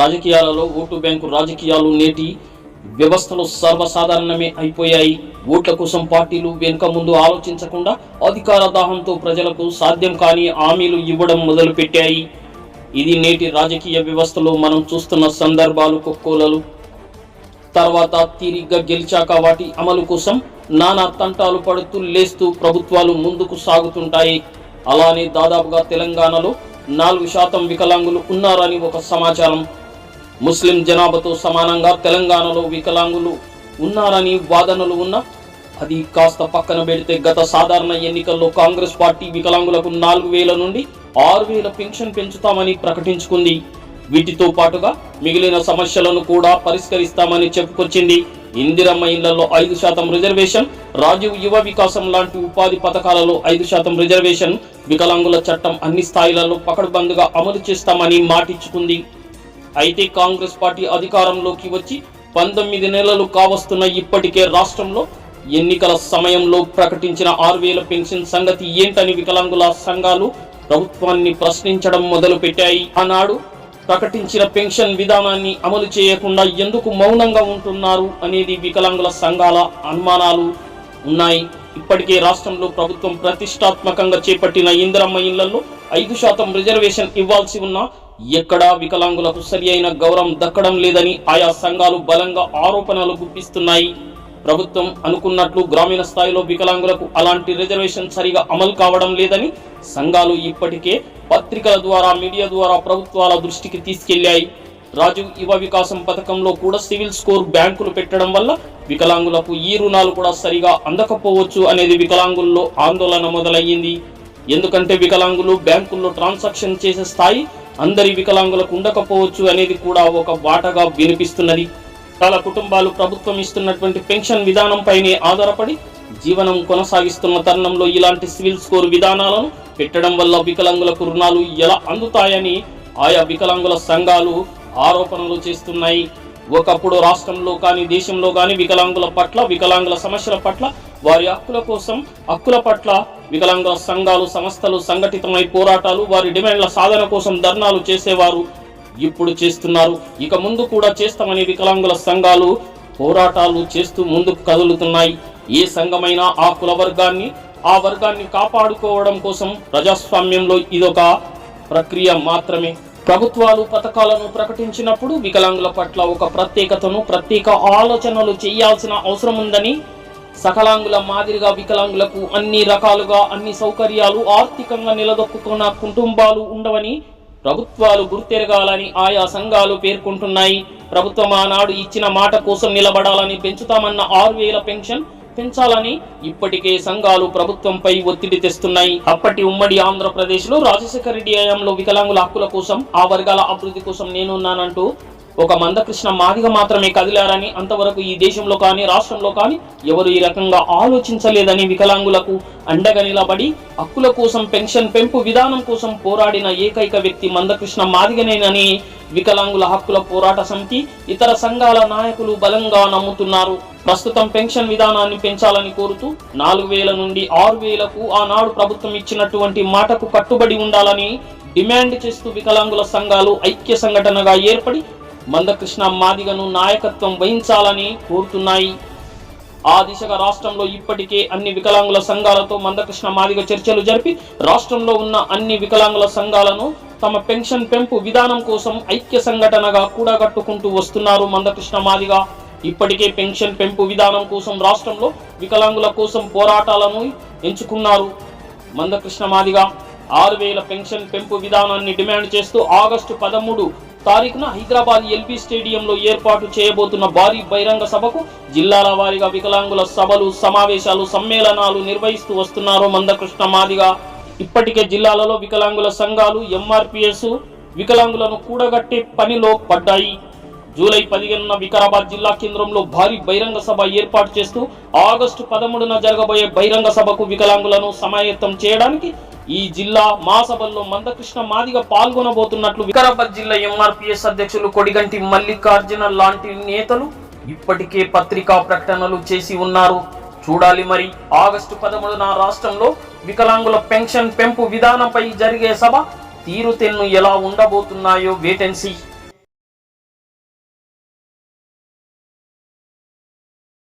రాజకీయాలలో vote bank రాజకీయాలు నేటి వ్యవస్థలో సర్వసాధారణమే అయిపోయాయి. ఓట్ల కోసం పార్టీలు వెనుక ముందు ఆలోచించకుండా అధికార దాహంతో ప్రజలకు సాధ్యం కాని హామీలు ఇవ్వడం మొదలుపెట్టాయి. ఇది నేటి రాజకీయ వ్యవస్థలో మనం చూస్తున్న సందర్భాలు కొక్కోలలు. తర్వాత తీరిగ్గా గెలిచాక వాటి అమలు కోసం నానా తంటాలు పడుతూ లేస్తూ ప్రభుత్వాలు ముందుకు సాగుతుంటాయి. అలానే దాదాపుగా తెలంగాణలో నాలుగు శాతం వికలాంగులు ఉన్నారని ఒక సమాచారం. ముస్లిం జనాభాతో సమానంగా తెలంగాణలో వికలాంగులు ఉన్నారని వాదనలు ఉన్నా అది కాస్త పక్కన పెడితే గత సాధారణ ఎన్నికల్లో కాంగ్రెస్ పార్టీ వికలాంగులకు నాలుగు వేల నుండి ఆరు వేల పెన్షన్ పెంచుతామని ప్రకటించుకుంది. వీటితో పాటుగా మిగిలిన సమస్యలను కూడా పరిష్కరిస్తామని చెప్పుకొచ్చింది. ఇందిరమ్మ ఇళ్ళలో ఐదు శాతం రిజర్వేషన్ రాజీవ్ యువ వికాసం లాంటి ఉపాధి పథకాలలో ఐదు శాతం రిజర్వేషన్ వికలాంగుల చట్టం అన్ని స్థాయిలలో పకడ్బందుగా అమలు చేస్తామని మాటిచ్చుకుంది. అయితే కాంగ్రెస్ పార్టీ అధికారంలోకి వచ్చి పంతొమ్మిది నెలలు కావస్తున్న ఇప్పటికే రాష్ట్రంలో ఎన్నికల సమయంలో ప్రకటించిన ఆరు వేల పెన్షన్ సంగతి ఏంటని వికలాంగుల సంఘాలు ప్రభుత్వాన్ని ప్రశ్నించడం మొదలుపెట్టాయి. ఆనాడు ప్రకటించిన పెన్షన్ విధానాన్ని అమలు చేయకుండా ఎందుకు మౌనంగా ఉంటున్నారు అనేది వికలాంగుల సంఘాల అనుమానాలు ఉన్నాయి. ఇప్పటికే రాష్ట్రంలో ప్రభుత్వం ప్రతిష్టాత్మకంగా చేపట్టిన ఇందిరమ్మ ఇళ్ళలో ఐదు శాతం రిజర్వేషన్ ఇవ్వాల్సి ఉన్నా ఎక్కడా వికలాంగులకు సరి అయిన గౌరవం దక్కడం లేదని ఆయా సంఘాలు బలంగా ఆరోపణలు గుప్పిస్తున్నాయి. ప్రభుత్వం అనుకున్నట్లు గ్రామీణ స్థాయిలో వికలాంగులకు అలాంటి రిజర్వేషన్ సరిగా అమలు కావడం లేదని సంఘాలు ఇప్పటికే పత్రికల ద్వారా మీడియా ద్వారా ప్రభుత్వాల దృష్టికి తీసుకెళ్ళాయి. రాజీవ్ యువ వికాసం పథకంలో కూడా సివిల్ స్కోర్ బ్యాంకులు పెట్టడం వల్ల వికలాంగులకు ఈ రుణాలు కూడా సరిగా అందకపోవచ్చు అనేది వికలాంగుల్లో ఆందోళన మొదలయ్యింది. ఎందుకంటే వికలాంగులు బ్యాంకుల్లో ట్రాన్సాక్షన్ చేసే స్థాయి అందరి వికలాంగులకు ఉండకపోవచ్చు అనేది కూడా ఒక బాటగా వినిపిస్తున్నది. చాలా కుటుంబాలు ప్రభుత్వం ఇస్తున్నటువంటి పెన్షన్ విధానంపైనే ఆధారపడి జీవనం కొనసాగిస్తున్న తరుణంలో ఇలాంటి సివిల్ స్కోర్ విధానాలను పెట్టడం వల్ల వికలాంగులకు రుణాలు ఎలా అందుతాయని ఆయా వికలాంగుల సంఘాలు ఆరోపణలు చేస్తున్నాయి. ఒకప్పుడు రాష్ట్రంలో కానీ దేశంలో కానీ వికలాంగుల పట్ల వికలాంగుల సమస్యల పట్ల వారి హక్కుల కోసం హక్కుల పట్ల వికలాంగుల సంఘాలు సంస్థలు సంఘటితమై పోరాటాలు వారి డిమాండ్ల సాధన కోసం ధర్నాలు చేసేవారు ఇప్పుడు చేస్తున్నారు. ఇక ముందు కూడా చేస్తామని వికలాంగుల సంఘాలు పోరాటాలు చేస్తూ ముందుకు కదులుతున్నాయి. ఏ సంఘమైనా ఆ కుల వర్గాన్ని ఆ వర్గాన్ని కాపాడుకోవడం కోసం ప్రజాస్వామ్యంలో ఇదొక ప్రక్రియ మాత్రమే. ప్రభుత్వాలు పథకాలను ప్రకటించినప్పుడు వికలాంగుల పట్ల ఒక ప్రత్యేకతను ప్రత్యేక ఆలోచనలు చేయాల్సిన అవసరం ఉందని సకలాంగుల మాదిరిగా వికలాంగులకు అన్ని రకాలుగా అన్ని సౌకర్యాలు ఆర్థికంగా నిలదొక్కున్న కుటుంబాలు ఉండవని ప్రభుత్వాలు గుర్తెరగాలని ఆయా సంఘాలు పేర్కొంటున్నాయి. ప్రభుత్వం ఆనాడు ఇచ్చిన మాట కోసం నిలబడాలని పెంచుతామన్న ఆరు వేల పెన్షన్ పెంచాలని ఇప్పటికే సంఘాలు ప్రభుత్వంపై ఒత్తిడి తెస్తున్నాయి. అప్పటి ఉమ్మడి ఆంధ్రప్రదేశ్లో రాజశేఖర రెడ్డి హయాంలో వికలాంగుల హక్కుల కోసం ఆ వర్గాల అభివృద్ధి కోసం నేనున్నానంటూ ఒక మందకృష్ణ మాదిగ మాత్రమే కదిలారని అంతవరకు ఈ దేశంలో కానీ రాష్ట్రంలో కానీ ఎవరు ఈ రకంగా ఆలోచించలేదని వికలాంగులకు అండగా నిలబడి హక్కుల కోసం పెన్షన్ పెంపు విధానం కోసం పోరాడిన ఏకైక వ్యక్తి మందకృష్ణ మాదిగనేనని వికలాంగుల హక్కుల పోరాట సమితి ఇతర సంఘాల నాయకులు బలంగా నమ్ముతున్నారు. ప్రస్తుతం పెన్షన్ విధానాన్ని పెంచాలని కోరుతూ నాలుగు వేల నుండి ఆరు వేలకు ఆనాడు ప్రభుత్వం ఇచ్చినటువంటి మాటకు కట్టుబడి ఉండాలని డిమాండ్ చేస్తూ వికలాంగుల సంఘాలు ఐక్య సంఘటనగా ఏర్పడి మందకృష్ణ మాదిగను నాయకత్వం వహించాలని కోరుతున్నాయి. ఆ దిశగా రాష్ట్రంలో ఇప్పటికే అన్ని వికలాంగుల సంఘాలతో మందకృష్ణ మాదిగ చర్చలు జరిపి రాష్ట్రంలో ఉన్న అన్ని వికలాంగుల సంఘాలను తమ పెన్షన్ పెంపు విధానం కోసం ఐక్య సంఘటనగా కూడగట్టుకుంటూ వస్తున్నారు మందకృష్ణ మాదిగ. ఇప్పటికే పెన్షన్ పెంపు విధానం కోసం రాష్ట్రంలో వికలాంగుల కోసం పోరాటాలను ఎంచుకున్నారు మందకృష్ణ మాదిగ. ఆరు వేల పెన్షన్ పెంపు విధానాన్ని డిమాండ్ చేస్తూ ఆగస్టు పదమూడు తారీఖున హైదరాబాద్ ఎల్బీ స్టేడియంలో ఏర్పాటు చేయబోతున్న భారీ బహిరంగ సభకు జిల్లాల వారీగా వికలాంగుల సభలు సమావేశాలు సమ్మేళనాలు నిర్వహిస్తూ వస్తున్నారు మందకృష్ణ మాదిగా. ఇప్పటికే జిల్లాలలో వికలాంగుల సంఘాలు ఎంఆర్పిఎస్ వికలాంగులను కూడగట్టే పనిలో పడ్డాయి. జూలై పదిహేనున వికారాబాద్ జిల్లా కేంద్రంలో భారీ బహిరంగ సభ ఏర్పాటు చేస్తూ ఆగస్టు పదమూడున జరగబోయే బహిరంగ సభకు వికలాంగులను సమాయత్తం చేయడానికి ఈ జిల్లా మహాసభల్లో మందకృష్ణ మాదిగా పాల్గొనబోతున్నట్లు వికారాబాద్ జిల్లా ఎంఆర్పిఎస్ అధ్యక్షులు కొడిగంటి మల్లికార్జున లాంటి నేతలు ఇప్పటికే పత్రికా ప్రకటనలు చేసి ఉన్నారు. చూడాలి మరి. ఆగస్టు పదమూడున రాష్ట్రంలో వికలాంగుల పెన్షన్ పెంపు విధానంపై జరిగే సభ తీరుతెన్ను ఎలా ఉండబోతున్నాయో వేటెన్సీ.